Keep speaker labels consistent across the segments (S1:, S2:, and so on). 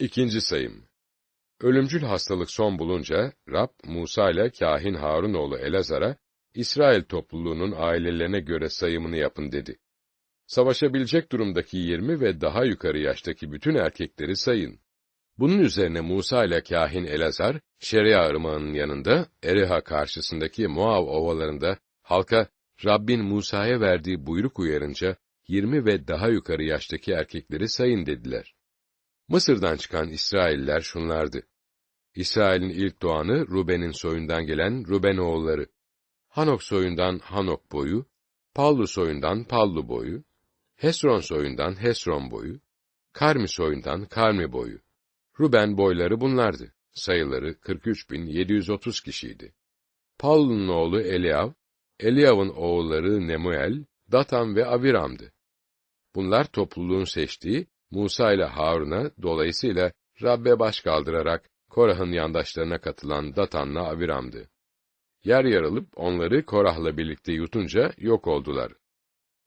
S1: İkinci sayım. Ölümcül hastalık son bulunca, Rab, Musa ile kahin Harunoğlu Elazar'a, İsrail topluluğunun ailelerine göre sayımını yapın dedi. Savaşabilecek durumdaki 20 ve daha yukarı yaştaki bütün erkekleri sayın. Bunun üzerine Musa ile kahin Elazar, Şeria ırmağının yanında, Ereha karşısındaki Moav ovalarında, halka, Rabbin Musa'ya verdiği buyruk uyarınca, 20 ve daha yukarı yaştaki erkekleri sayın dediler. Mısır'dan çıkan İsrailler şunlardı. İsrail'in ilk doğanı Ruben'in soyundan gelen Ruben oğulları. Hanok soyundan Hanok boyu, Pallu soyundan Pallu boyu, Hesron soyundan Hesron boyu, Karmi soyundan Karmi boyu. Ruben boyları bunlardı. Sayıları 43.730 kişiydi. Pallu'nun oğlu Eliav, Eliav'ın oğulları Nemuel, Datan ve Aviram'dı. Bunlar topluluğun seçtiği Musa ile Harun'a dolayısıyla Rabbe baş kaldırarak Korah'ın yandaşlarına katılan Datan'la Aviram'dı. Yer yarılıp onları Korah'la birlikte yutunca yok oldular.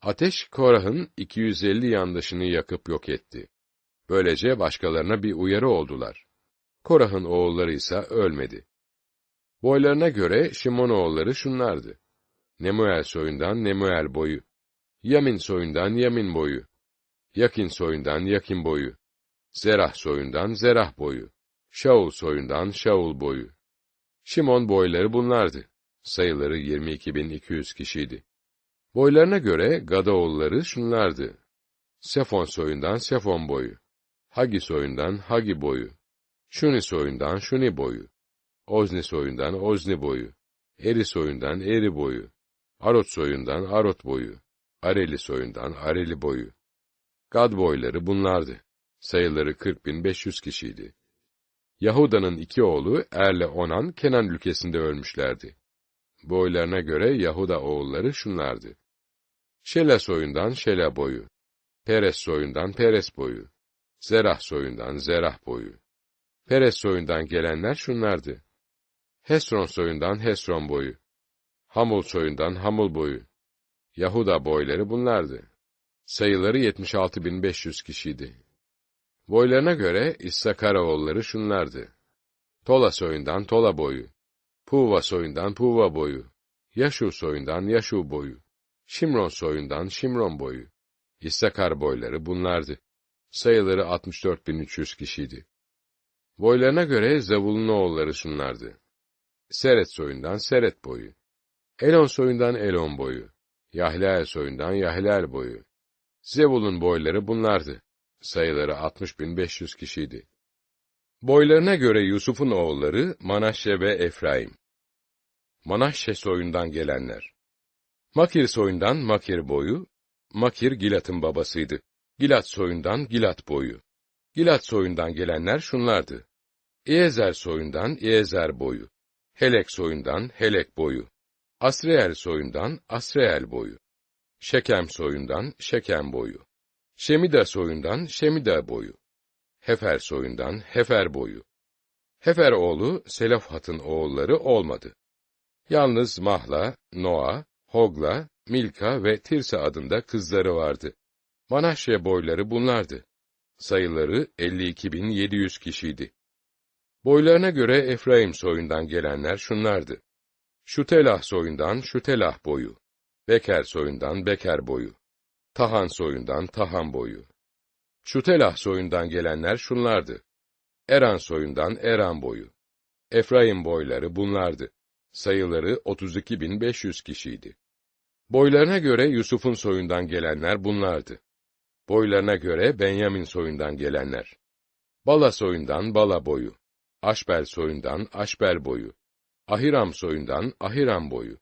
S1: Ateş Korah'ın 250 yandaşını yakıp yok etti. Böylece başkalarına bir uyarı oldular. Korah'ın oğulları ise ölmedi. Boylarına göre Şimon oğulları şunlardı. Nemuel soyundan Nemuel boyu, Yamin soyundan Yamin boyu, Yakin soyundan Yakin boyu, Zerah soyundan Zerah boyu, Şaul soyundan Şaul boyu. Şimon boyları bunlardı. Sayıları 22.200 kişiydi. Boylarına göre Gadaoğulları şunlardı. Sefon soyundan Sefon boyu, Hagi soyundan Hagi boyu, Şuni soyundan Şuni boyu, Ozni soyundan Ozni boyu, Eri soyundan Eri boyu, Arot soyundan Arot boyu, Areli soyundan Areli boyu. Gad boyları bunlardı. Sayıları 40.500 kişiydi. Yahuda'nın iki oğlu Erle Onan Kenan ülkesinde ölmüşlerdi. Boylarına göre Yahuda oğulları şunlardı. Şela soyundan Şela boyu, Peres soyundan Peres boyu, Zerah soyundan Zerah boyu. Peres soyundan gelenler şunlardı. Hesron soyundan Hesron boyu, Hamul soyundan Hamul boyu. Yahuda boyları bunlardı. Sayıları 76.500 kişiydi. Boylarına göre İssakaroğulları şunlardı. Tola soyundan Tola boyu, Puva soyundan Puva boyu, Yaşu soyundan Yaşu boyu, Şimron soyundan Şimron boyu. İssakar boyları bunlardı. Sayıları 64.300 kişiydi. Boylarına göre Zavul'un oğulları şunlardı. Seret soyundan Seret boyu, Elon soyundan Elon boyu, Yahleel soyundan Yahleel boyu. Zebul'un boyları bunlardı. Sayıları 60.500 kişiydi. Boylarına göre Yusuf'un oğulları Manahşe ve Efraim. Manahşe soyundan gelenler. Makir soyundan Makir boyu, Makir Gilat'ın babasıydı. Gilat soyundan Gilat boyu. Gilat soyundan gelenler şunlardı. İezer soyundan İezer boyu. Helek soyundan Helek boyu. Asreel soyundan Asreel boyu. Şekem soyundan Şekem boyu. Şemida soyundan Şemida boyu. Hefer soyundan Hefer boyu. Hefer oğlu Selafhat'ın oğulları olmadı. Yalnız Mahla, Noa, Hogla, Milka ve Tirsa adında kızları vardı. Manahşe boyları bunlardı. Sayıları 52.700 kişiydi. Boylarına göre Efraim soyundan gelenler şunlardı. Şutelah soyundan Şutelah boyu. Beker soyundan Beker boyu. Tahan soyundan Tahan boyu. Şutelah soyundan gelenler şunlardı. Eran soyundan Eran boyu. Efraim boyları bunlardı. Sayıları 32.500 kişiydi. Boylarına göre Yusuf'un soyundan gelenler bunlardı. Boylarına göre Benyamin soyundan gelenler. Bala soyundan Bala boyu. Aşbel soyundan Aşbel boyu. Ahiram soyundan Ahiram boyu.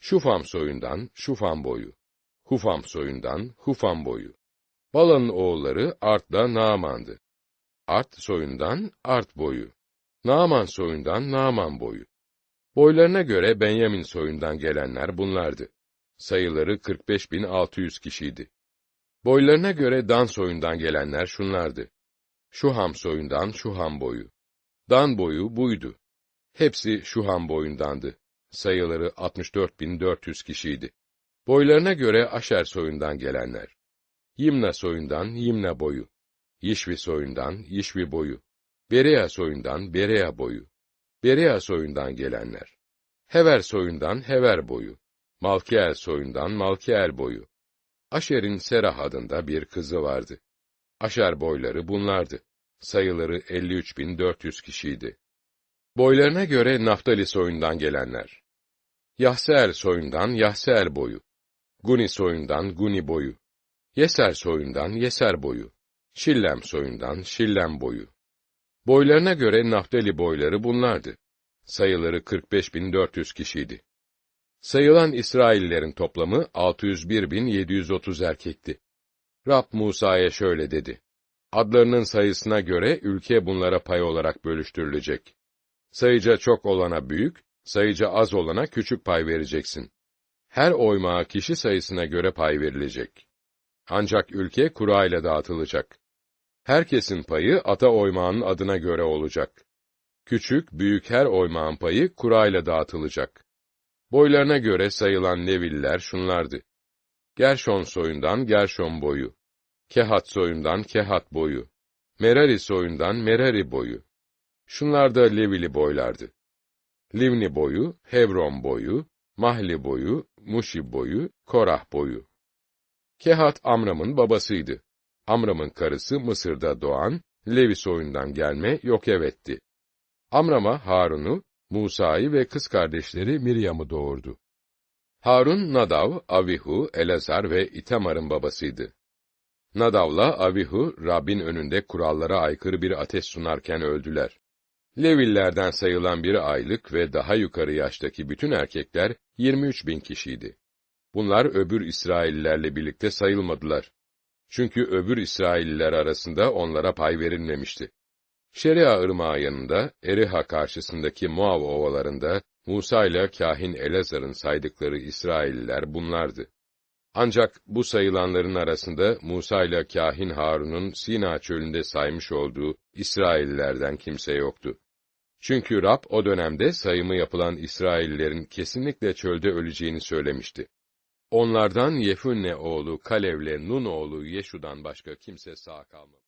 S1: Şufam soyundan Şufam boyu. Hufam soyundan Hufam boyu. Bala'nın oğulları Art'la Naaman'dı. Art soyundan Art boyu. Naaman soyundan Naaman boyu. Boylarına göre Benyamin soyundan gelenler bunlardı. Sayıları 45.600 kişiydi. Boylarına göre Dan soyundan gelenler şunlardı. Şuham soyundan Şuham boyu. Dan boyu buydu. Hepsi Şuham boyundandı. Sayıları 64.400 kişiydi. Boylarına göre Aşer soyundan gelenler. Yimna soyundan Yimna boyu. Yişvi soyundan Yişvi boyu. Berea soyundan Berea boyu. Berea soyundan gelenler. Hever soyundan Hever boyu. Malkiel soyundan Malkiel boyu. Aşer'in Serah adında bir kızı vardı. Aşer boyları bunlardı. Sayıları 53.400 kişiydi. Boylarına göre Naftali soyundan gelenler. Yahseel soyundan Yahseel boyu. Guni soyundan Guni boyu. Yeser soyundan Yeser boyu. Şillem soyundan Şillem boyu. Boylarına göre Naftali boyları bunlardı. Sayıları 45.400 kişiydi. Sayılan İsraillerin toplamı 601.730 erkekti. Rab Musa'ya şöyle dedi. Adlarının sayısına göre ülke bunlara pay olarak bölüştürülecek. Sayıca çok olana büyük, sayıca az olana küçük pay vereceksin. Her oymağa kişi sayısına göre pay verilecek. Ancak ülke kura ile dağıtılacak. Herkesin payı ata oymağının adına göre olacak. Küçük, büyük her oymağın payı kura ile dağıtılacak. Boylarına göre sayılan Leviller şunlardı. Gerşon soyundan Gerşon boyu. Kehat soyundan Kehat boyu. Merari soyundan Merari boyu. Şunlar da Levili boylardı. Livni boyu, Hebron boyu, Mahli boyu, Muşi boyu, Korah boyu. Kehat Amram'ın babasıydı. Amram'ın karısı Mısır'da doğan, Levi soyundan gelme Yokevet'ti. Amram'a Harun'u, Musa'yı ve kız kardeşleri Miryam'ı doğurdu. Harun, Nadav, Avihu, Elazar ve İtamar'ın babasıydı. Nadav'la Avihu, Rabbin önünde kurallara aykırı bir ateş sunarken öldüler. Levillerden sayılan bir aylık ve daha yukarı yaştaki bütün erkekler 23 bin kişiydi. Bunlar öbür İsraillilerle birlikte sayılmadılar. Çünkü öbür İsrailliler arasında onlara pay verilmemişti. Şeria ırmağı yanında, Eriha karşısındaki Moav ovalarında, Musa ile kahin Elazar'ın saydıkları İsrailliler bunlardı. Ancak bu sayılanların arasında Musa ile kahin Harun'un Sina çölünde saymış olduğu İsraillilerden kimse yoktu. Çünkü Rab o dönemde sayımı yapılan İsraillerin kesinlikle çölde öleceğini söylemişti. Onlardan Yefunne oğlu Kalev'le Nun oğlu Yeşu'dan başka kimse sağ kalmadı.